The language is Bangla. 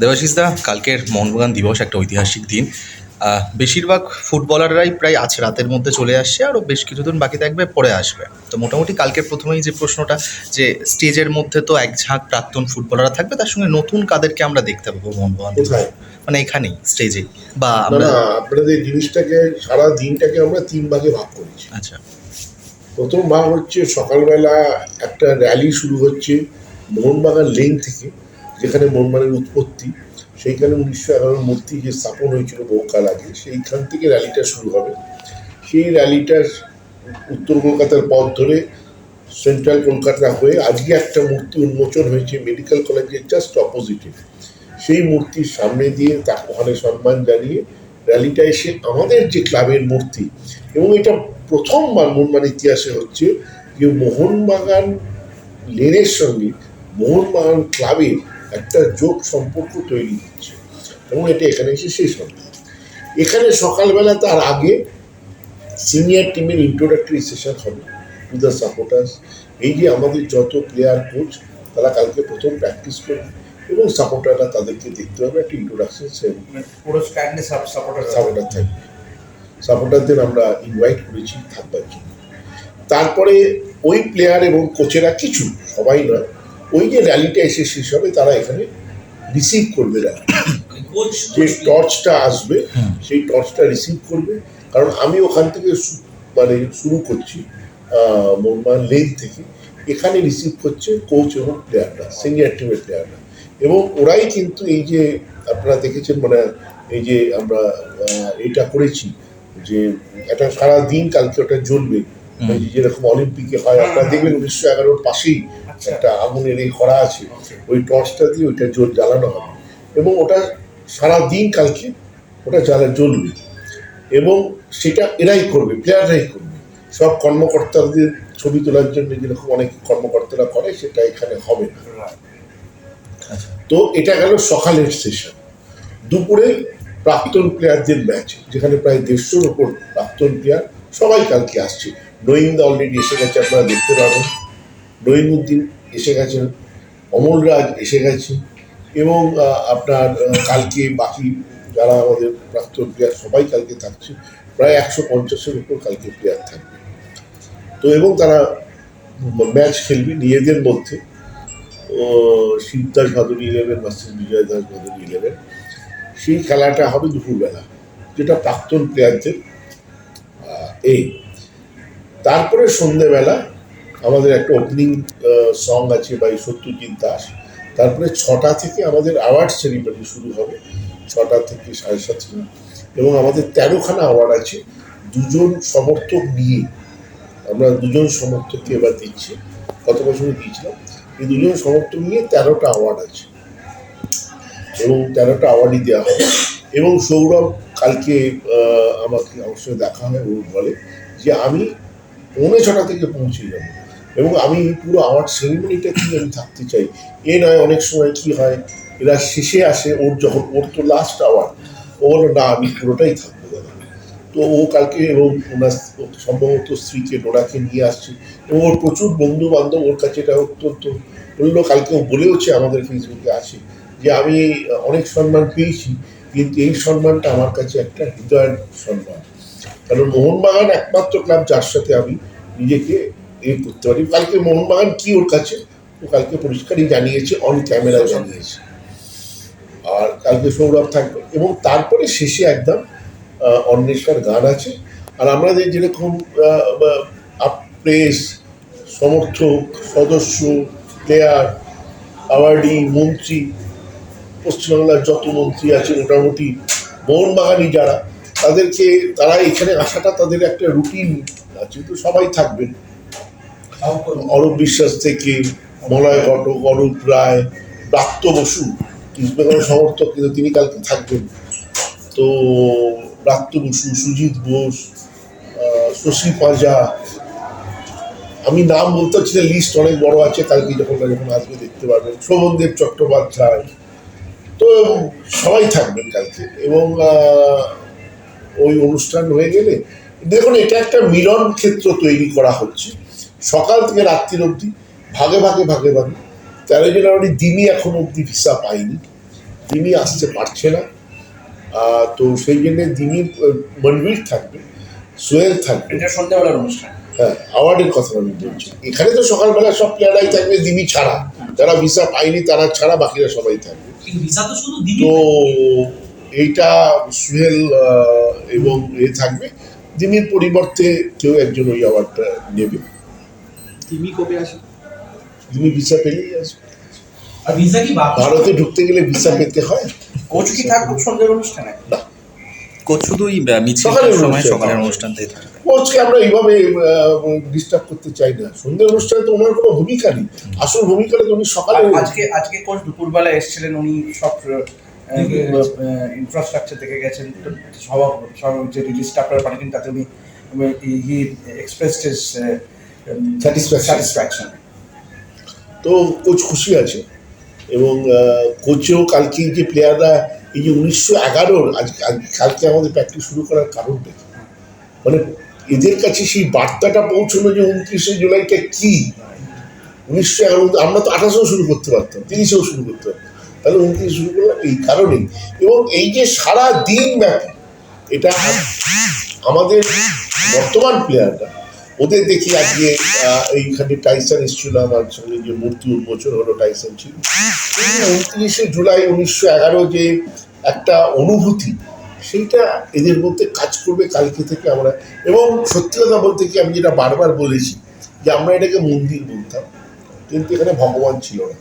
দেবাশিস দা কালকের মোহনবাগান দিবস একটা ঐতিহাসিক দিন। বেশিরভাগ ফুটবলাররাই প্রায় আজ রাতের মধ্যে চলে আসছে আরও বেশ কিছুদিন বাকি থাকবে পরে আসবে। তো মোটামুটি কালকের প্রথমেই যে প্রশ্নটা যে স্টেজের মধ্যে তো এক ঝাঁক প্রাক্তন ফুটবলাররা থাকবে তার সঙ্গে নতুন কাদেরকে আমরা দেখতে পাবো মোহনবাগান মানে এখানেই স্টেজে। বা আমরা আপনাদের জিনিসটাকে সারা দিনটাকে আমরা তিন ভাগে ভাগ করেছি। আচ্ছা। প্রথম ভাগ হচ্ছে সকালবেলা একটা র্যালি শুরু হচ্ছে মোহনবাগান লেন থেকে। যেখানে মোহনবাগানের উৎপত্তি, সেইখানে উনিশশো এগারোর মূর্তি যে স্থাপন হয়েছিল বহুকাল আগে, সেইখান থেকে র্যালিটা শুরু হবে। সেই র্যালিটার উত্তর কলকাতার পথ ধরে সেন্ট্রাল কলকাতা হয়ে আজকে একটা মূর্তি উন্মোচন হয়েছে মেডিকেল কলেজের জাস্ট অপোজিটে। সেই মূর্তির সামনে দিয়ে তাকে ওখানে সম্মান জানিয়ে র্যালিটা এসে আমাদের যে ক্লাবের মূর্তি, এবং এটা প্রথমবার মোহনবাগান ইতিহাসে হচ্ছে যে মোহনবাগান লেনের সঙ্গে, মোহনবাগান ক্লাবের একটা যোগ সম্পর্ক তৈরি হচ্ছে। এবং এটা এখানে এসে শেষ হবে। এখানে সকালবেলা তার আগে সিনিয়র টিমের ইন্ট্রোডাক্টরি সেশন হবে টু দ্য সাপোর্টার্স এই যে আমাদের যত প্লেয়ার কোচ তারা কালকে প্রথম প্র্যাকটিস করবে এবং সাপোর্টাররা তাদেরকে দেখতে হবে একটা ইন্ট্রোডাকশন সাপোর্টার সাপোর্টার থাকবে। সাপোর্টারদের আমরা ইনভাইট করেছি থাকবার জন্য। তারপরে ওই প্লেয়ার এবং কোচেরা কিছু সবাই নয় ওই যে র্যালিটা এসে শেষ হবে তারা এখানে রিসিভ করবে যে টর্চটা আসবে সেই টর্চটা রিসিভ করবে। কারণ আমি ওখান থেকে মানে শুরু করছি লেন থেকে। এখানে রিসিভ করছে কোচ এবং প্লেয়াররা সিনিয়র টিমের প্লেয়াররা এবং ওরাই কিন্তু এই যে আপনারা দেখেছেন মানে এই যে আমরা এটা করেছি যে এটা সারা দিন কালকে ওটা জ্বলবে। হুম। এই যে যেরকম অলিম্পিকে হয় আপনারা দেখবেন উনিশশো এগারোর পাশেই। একটা আগুনের এই করা আছে ওই টর্চটা দিয়ে ওইটা জোর জ্বালানো হবে। এবং ওটা সারা দিন কালকে ওটা জ্বালা জ্বলবে। এবং সেটা এরাই করবে প্লেয়াররাই করবে। সব কর্মকর্তাদের ছবি তোলার জন্য যেরকম অনেক কর্মকর্তারা করে সেটা এখানে হবে না। আচ্ছা। তো এটা গেল সকালের সেশন দুপুরে প্রাক্তন প্লেয়ারদের ম্যাচ যেখানে প্রায় দেড়শোর ওপর প্রাক্তন প্লেয়ার সবাই কালকে আসছে। নঈমদা অলরেডি এসে গেছে আপনারা দেখতে পাবেন। নঈমুদ্দিন এসে গেছেন অমল রাজ এসে গেছে এবং আপনার কালকে বাকি যারা আমাদের প্রাক্তন প্লেয়ার সবাই কালকে থাকছে, প্রায় একশো পঞ্চাশের উপর কালকে প্লেয়ার থাকবে। তো এবং তারা ম্যাচ খেলবে নিজেদের মধ্যে। Shibdas Bhaduri eleven versus Bijoy Das Bhaduri eleven সেই খেলাটা হবে দুপুরবেলা, যেটা প্রাক্তন প্লেয়ারদের এই। তারপরে সন্ধেবেলা আমাদের একটা ওপেনিং সং আছে বাই সত্যজিৎ দাস। তারপরে ছটা থেকে আমাদের অ্যাওয়ার্ড সেরিমনি শুরু হবে, ছটা থেকে সাড়ে সাতটা এবং আমাদের তেরোখানা অ্যাওয়ার্ড আছে, দুজন সমর্থক নিয়ে। আমরা দুজন সমর্থককে এবার দিচ্ছি গত বছর দিয়েছিলাম? এই দুজন সমর্থক নিয়ে তেরোটা অ্যাওয়ার্ড আছে। এবং তেরোটা অ্যাওয়ার্ডই দেওয়া হবে। এবং সৌরভ কালকে আমাকে সঙ্গে দেখা হয়, ও বলে যে আমি পৌনে ছটা থেকে পৌঁছে যাব। এবং আমি পুরো আমার সেরিমনিটা কি আমি থাকতে চাই? এ নয়, অনেক সময় কি হয়? এরা শেষে আসে, ওর যখন, ওর তো লাস্ট আওয়ার ও বলো না, আমি পুরোটাই থাকব দাদা। তো ও কালকে এবং ওনার সম্ভবত স্ত্রীকে ডোনাকে নিয়ে আসছে। এবং ওর প্রচুর বন্ধু বান্ধব ওর কাছে এটা অত্যন্ত বলল, কালকে ও বলেওছে আমাদের ফেসবুকে আছে যে, আমি অনেক সম্মান পেয়েছি, কিন্তু এই সম্মানটা আমার কাছে একটা হৃদয়ের সম্মান। কারণ মোহনবাগান একমাত্র ক্লাব যার সাথে আমি নিজেকে এ করতে পারি। কালকে মোহনবাগান কি ওর কাছে? ও কালকে পরিষ্কারই জানিয়েছে অন ক্যামেরা জানিয়েছে। আর কালকে সৌরভ থাকবে। এবং তারপরে শেষে একদম অন্বেষার গান আছে। আর আমাদের যেরকম প্রেস সমর্থক সদস্য প্লেয়ার অ্যাওয়ার্ডি মন্ত্রী পশ্চিমবাংলার যত মন্ত্রী আছে মোটামুটি মোহনবাগানি যারা তাদেরকে তারা এখানে আসাটা তাদের একটা রুটিন আছে। তো সবাই থাকবেন। অরূপ বিশ্বাস থেকে মলয় ঘটক, অরূপ রায়, ব্রাত্য বসু ইস্টবেঙ্গল সমর্থক কিন্তু তিনি কালকে থাকবেন। তো ব্রাত্য বসু, সুজিত বোস শশী পাঁজা, আমি নাম বলতে পারছি না লিস্ট অনেক বড় আছে, কালকে যখন যখন আসবে দেখতে পারবেন। শোভনদেব চট্টোপাধ্যায়, তো সবাই থাকবেন কালকে। এবং ওই অনুষ্ঠান হয়ে গেলে, দেখুন, এটা একটা মিলন ক্ষেত্র তৈরি করা হচ্ছে। সকাল থেকে রাত্রির অবধি ভাগে ভাগে ভাগে ভাগে। তেরো জানুয়ারি দিনই এখন অবধি ভিসা পাইনি। দিনই আসতে পারছে না। তো সেই জন্য দিনই মনবীর থাকবে সোহেল থাকবে। এটা সন্ধ্যাবেলার অনুষ্ঠান। হ্যাঁ অ্যাওয়ার্ডের কথা আমি বলছি। এখানে তো সকালবেলা সব প্লেয়ারাই থাকবে দিমি ছাড়া। যারা ভিসা পায়নি তারা ছাড়া বাকিরা সবাই থাকবে। তো এইটা সুহেল এবং এ থাকবে। দিমির পরিবর্তে কেউ একজন ওই অ্যাওয়ার্ডটা নেবে। তিমি কবে আসে দিমি ভিসা পেলেই আসবে। আর ভিসা কি ভারতে ঢুকতে গেলে ভিসা পেতে হয়? কোচ কি থাকবে সন্ধ্যের অনুষ্ঠানে? না। কোচ শুধুই মিছিল সকালের সময় অনুষ্ঠান। সকালের অনুষ্ঠানটাই থাকবে। কোচকে আমরা এইভাবে ডিস্টার্ব করতে চাই না। সন্ধ্যের অনুষ্ঠানে তো ওনার কোনো ভূমিকা নেই আসল ভূমিকাটা তো উনি সকালে আজকে আজকে কোচ দুপুরবেলা এসেছিলেন উনি সব ইনফ্রাস্ট্রাকচার দেখে গেছেন। সব যে রিলিজটা আপনারা পাঠিয়েছেন তাতে উনি Satisfaction. স্যাটিসফ্যাকশন তো কোচ খুশি আছে এবং কোচেও কালকে যে প্লেয়াররা এই যে উনিশশো এগারোর আজ কালকে আমাদের প্র্যাকটিস শুরু করার কারণ দেখি মানে এদের কাছে সেই বার্তাটা পৌঁছলো যে উনত্রিশে জুলাইটা কি? উনিশশো এগারো আমরা তো আঠাশেও শুরু করতে পারতাম তিরিশেও শুরু করতে পারতাম। তাহলে উনত্রিশ শুরু করলাম এই কারণেই। এবং এই যে সারা দিন ব্যাপী এটা আমাদের বর্তমান প্লেয়াররা ওদের দেখি আজকে এইখানে টাইসন এসেছিল আমার সঙ্গে, যে মূর্তি উন্মোচন হলো টাইসন ছিল। উনত্রিশে জুলাই উনিশশো এগারো যে একটা অনুভূতি, সেইটা এদের মধ্যে কাজ করবে কালকে থেকে আমরা। এবং সত্যি কথা বলতে কি, আমি যেটা বারবার বলেছি, যে আমরা এটাকে মন্দির বলতাম, কিন্তু এখানে ভগবান ছিল না।